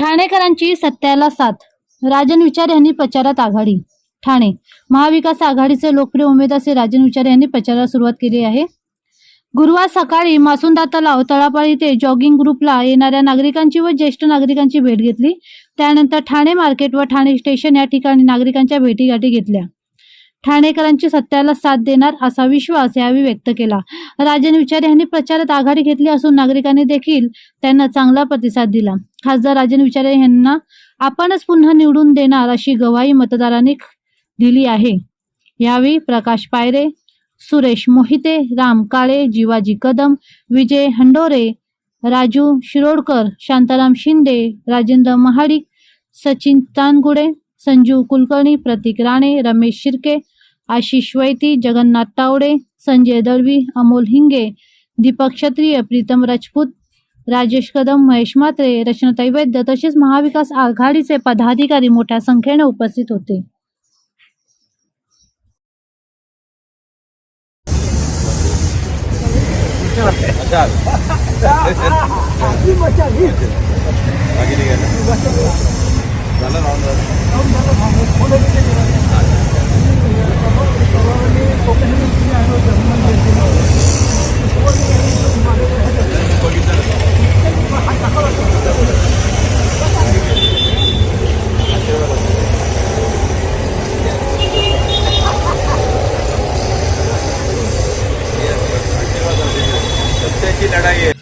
ठाणेकरांची सत्याला साथ. राजन विचार यांनी प्रचारात आघाडी. ठाणे. महाविकास आघाडीचे लोकप्रिय उमेदवार श्री राजन विचार यांनी प्रचाराला सुरुवात केली आहे. गुरुवार सकाळी मासुंदा तलाव तळापाळ येथे जॉगिंग ग्रुपला येणाऱ्या नागरिकांची व ज्येष्ठ नागरिकांची भेट घेतली. त्यानंतर ठाणे मार्केट व ठाणे स्टेशन या ठिकाणी नागरिकांच्या भेटीगाठी घेतल्या. ठाणेकरांची सत्याला साथ देणार असा विश्वास यावेळी व्यक्त केला. राजन विचार यांनी प्रचारात आघाडी घेतली असून नागरिकांनी देखील त्यांना चांगला प्रतिसाद दिला. खासदार राजन विचारे यांना आपणच पुन्हा निवडून देणार अशी गवाही मतदारांनी दिली आहे. यावेळी प्रकाश पायरे सुरेश मोहिते राम काळे जीवाजी कदम विजय हंडोरे राजू शिरोडकर शांताराम शिंदे राजेंद्र महाडिक सचिन तानगुडे संजू कुलकर्णी प्रतीक राणे रमेश शिर्के आशिष वैती जगन्नाथ तावडे संजय दळवी अमोल हिंगे दीपक क्षत्रिय प्रीतम राजपूत राजेश कदम महेश म्हात्रे रचनाताई वैद्य तसेच महाविकास आघाडीचे पदाधिकारी मोठ्या संख्येने उपस्थित होते. झालं लढाई आहे.